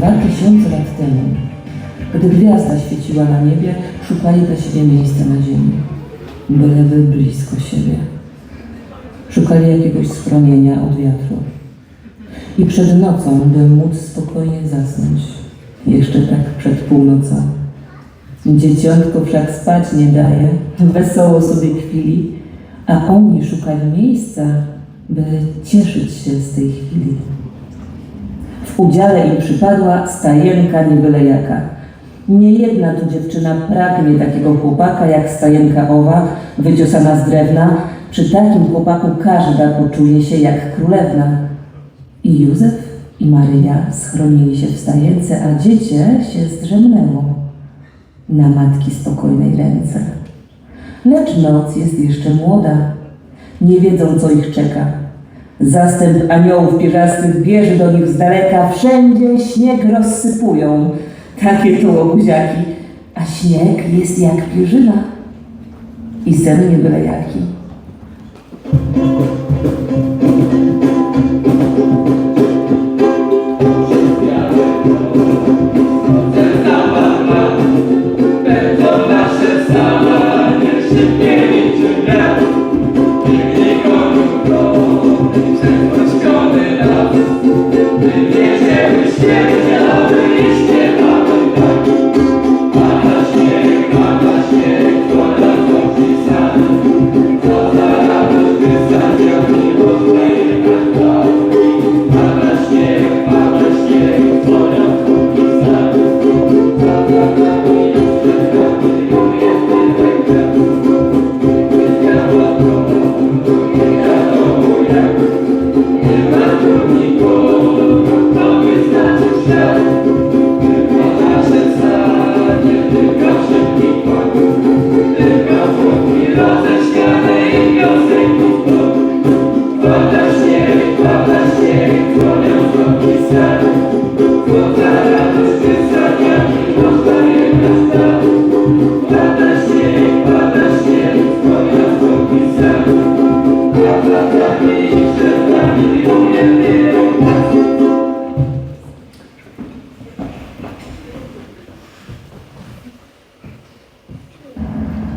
Dwa tysiące lat temu, gdy gwiazda świeciła na niebie, szukali dla siebie miejsca na ziemi, byleby blisko siebie. Szukali jakiegoś schronienia od wiatru. I przed nocą, by móc spokojnie zasnąć, jeszcze tak przed północą. Dzieciątko wszak spać nie daje, wesoło sobie kwili, a oni szukali miejsca, by cieszyć się z tej chwili. W udziale im przypadła stajenka nie byle jaka. Nie jedna tu dziewczyna pragnie takiego chłopaka jak stajenka owa, wyciosana z drewna. Przy takim chłopaku każda poczuje się jak królewna. I Józef i Maryja schronili się w stajence, a dziecię się zdrzemnęło na matki spokojnej ręce. Lecz noc jest jeszcze młoda, nie wiedzą co ich czeka. Zastęp aniołów pierzastych bierze do nich z daleka, wszędzie śnieg rozsypują, takie to łobuziaki, a śnieg jest jak pierzyna i sen nie byle jaki.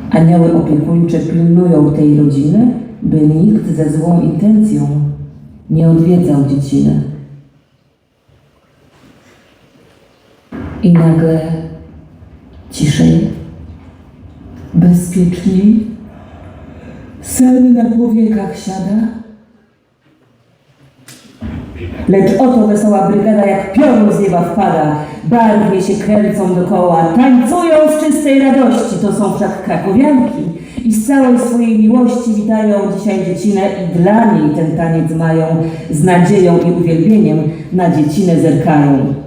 Anioły opiekuńcze pilnują tej rodziny, by nikt ze złą intencją nie odwiedzał dzieciny. I nagle ciszej, bezpieczniej, sen na powiekach siada. Lecz oto wesoła brygada jak piorun z nieba wpada, barwnie się kręcą dokoła, tańcują z czystej radości, to są wszak krakowianki i z całej swojej miłości witają dzisiaj dziecinę i dla niej ten taniec mają, z nadzieją i uwielbieniem na dziecinę zerkają.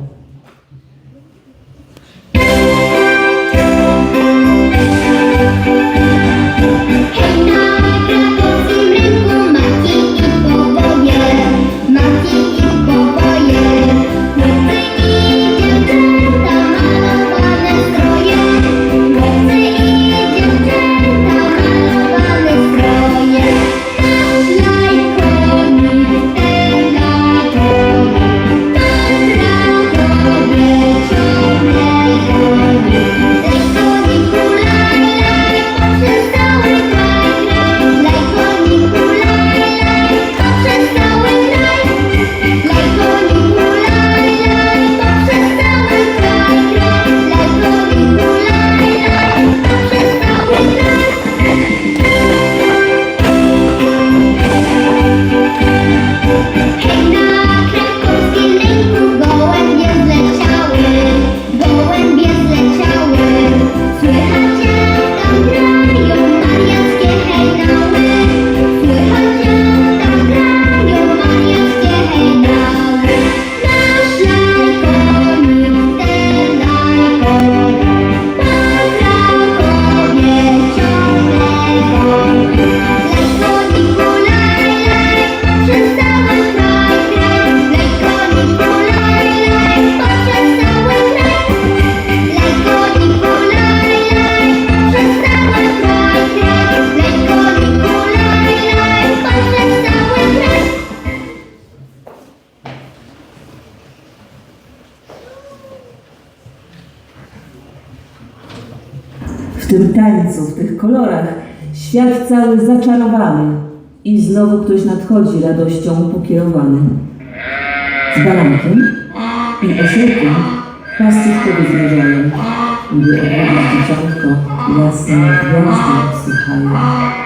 W tym tańcu, w tych kolorach, świat cały zaczarowany i znowu ktoś nadchodzi radością pokierowany. Z barankiem i osiołkiem pastuszkowie zmierzają, by odwiedzić dzieciątko jasne gwiazdy słuchają.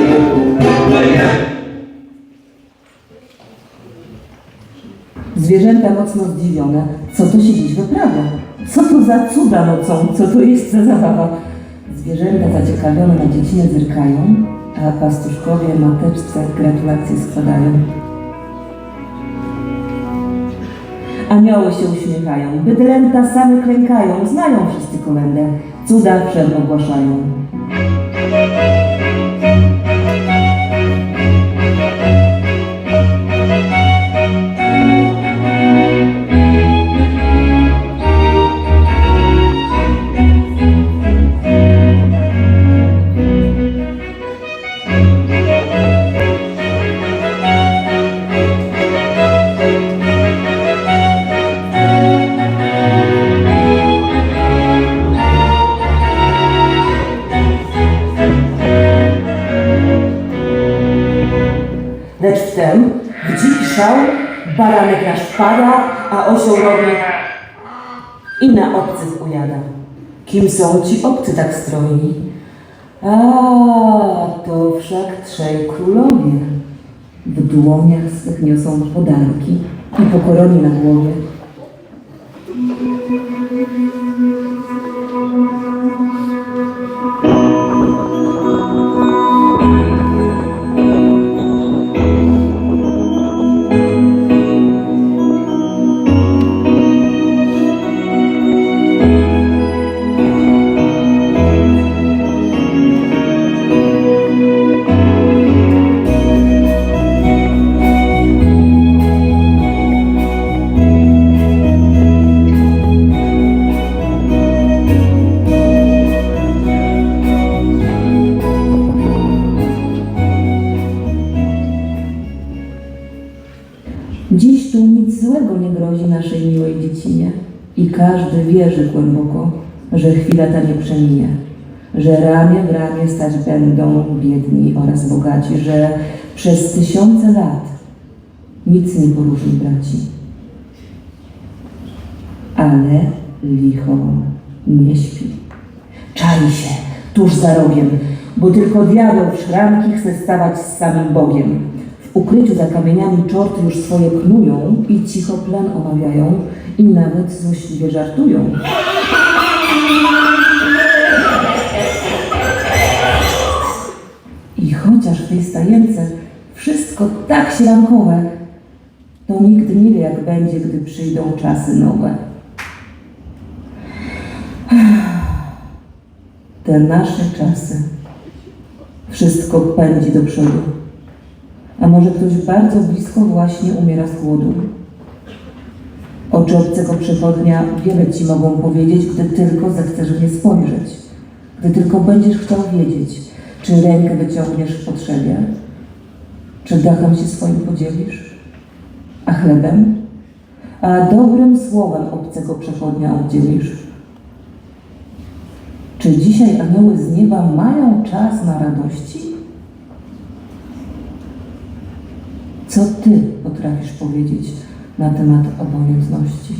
Zwierzęta mocno zdziwione. Co to się dziś wyprawia? Co to za cuda nocą? Co to jest za zabawa? Zwierzęta zaciekawione na dziecinę zerkają, a pastuszkowie mateczce gratulacje składają. Anioły się uśmiechają, bydlęta same klękają, znają wszyscy kolędę, cuda wszem ogłaszają. Pada, a osioł robi i na obcych ujada. Kim są ci obcy tak strojni? A, to wszak trzej królowie. W dłoniach swych niosą podarki i pokoroni na głowie. Nic złego nie grozi naszej miłej dziecinie i każdy wierzy głęboko, że chwila ta nie przeminie, że ramię w ramię stać będą biedni oraz bogaci, że przez tysiące lat nic nie poróżni braci. Ale licho nie śpi. Czai się tuż za rogiem, bo tylko diabeł w szranki chce stawać z samym Bogiem. Ukryciu za kamieniami czorty już swoje knują i cicho plan omawiają i nawet złośliwie żartują. I chociaż w tej stajence wszystko tak sielankowe, to nikt nie wie, jak będzie, gdy przyjdą czasy nowe. Te nasze czasy. Wszystko pędzi do przodu. A może ktoś bardzo blisko właśnie umiera z głodu? Oczy obcego przechodnia wiele ci mogą powiedzieć, gdy tylko zechcesz w nie spojrzeć. Gdy tylko będziesz chciał wiedzieć, czy rękę wyciągniesz w potrzebie, czy dachem się swoim podzielisz, a chlebem, a dobrym słowem obcego przechodnia oddzielisz. Czy dzisiaj anioły z nieba mają czas na radości? Co Ty potrafisz powiedzieć na temat obojętności?